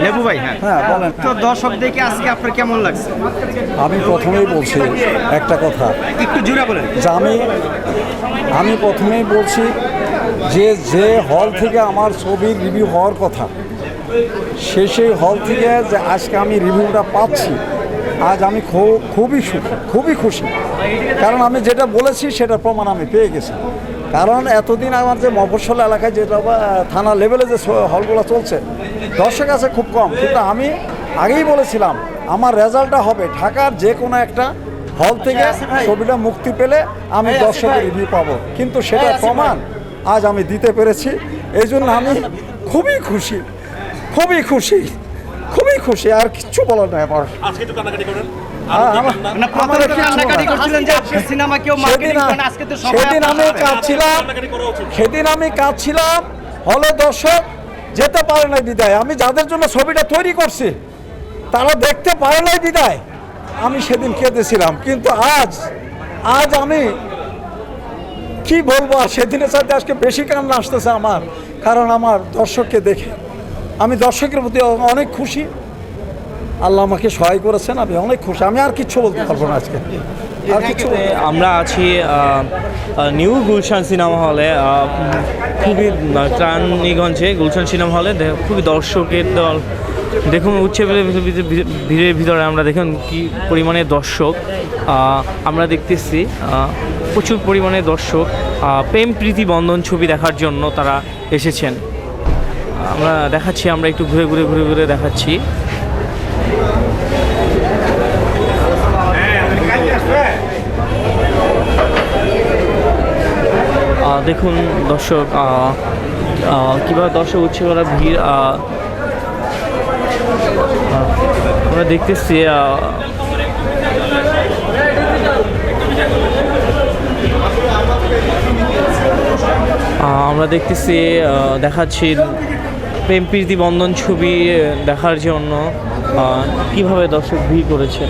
লেবু ভাই হ্যাঁ। হ্যাঁ বলেন। তো দর্শক দেখে আজকে আপনার কেমন লাগছে? আমি প্রথমেই বলছি একটা কথা। একটু জোরে বলেন। যে আমি আমি প্রথমেই বলছি যে যে হল থেকে আমার ছবির রিভিউ হওয়ার কথা সে সেই হল থেকে যে আজকে আমি রিভিউটা পাচ্ছি আজ আমি খু- খুবই সুখী খুবই খুশি। কারণ আমি যেটা বলেছি সেটা প্রমাণ আমি পেয়ে গেছি। কারণ এতদিন আমার যে মফস্বল এলাকায় যেটা বা থানা লেভেলে যে হলগুলো চলছে দর্শক আছে খুব কম কিন্তু আমি আগেই বলেছিলাম আমার রেজাল্টটা হবে ঢাকার যে কোনো একটা হল থেকে ছবিটা মুক্তি পেলে আমি দর্শকের রিভিউ পাবো। কিন্তু সেটা প্রমাণ আজ আমি দিতে পেরেছি এই জন্য আমি খুবই খুশি খুবই খুশি খুবই খুশি আর কিচ্ছু বলার নাই আমার। সেদিন করেন আজকে তো সবাই সেদিন আমি কাঁদছিলাম সেদিন আমি কাঁদছিলাম হলে দর্শক যেতে পারে না বিদায়। আমি যাদের জন্য ছবিটা তৈরি করছি, তারা দেখতে পারে নাই বিদায়। আমি সেদিন কেঁদেছিলাম। কিন্তু আজ আজ আমি কি বলব, আর সেদিনের সাথে আজকে বেশি কান্না আসতেছে আমার, কারণ আমার দর্শককে দেখে। আমি দর্শকের প্রতি অনেক খুশি। আল্লাহ আমাকে সহায় করেছেন, আমি অনেক খুশি। আমি আর কিচ্ছু বলতে পারব না আজকে। আমরা আছি নিউ গুলশান সিনেমা হলে খুবই ত্রাণীগঞ্জে গুলশান সিনেমা হলে খুবই দর্শকের দল। দেখুন উচ্ছে ভিড়ের ভিতরে আমরা দেখুন কি পরিমাণে দর্শক আমরা দেখতেছি প্রচুর পরিমাণে দর্শক প্রেম প্রীতি বন্ধন ছবি দেখার জন্য তারা এসেছেন। আমরা দেখাচ্ছি আমরা একটু ঘুরে ঘুরে ঘুরে ঘুরে দেখাচ্ছি। দেখুন দর্শক কীভাবে দর্শক উচ্ছে করা ভিড় আমরা দেখতেছি আমরা দেখতেছি দেখাচ্ছি প্রেম প্রীতি বন্ধন ছবি দেখার জন্য কীভাবে দর্শক ভিড় করেছে।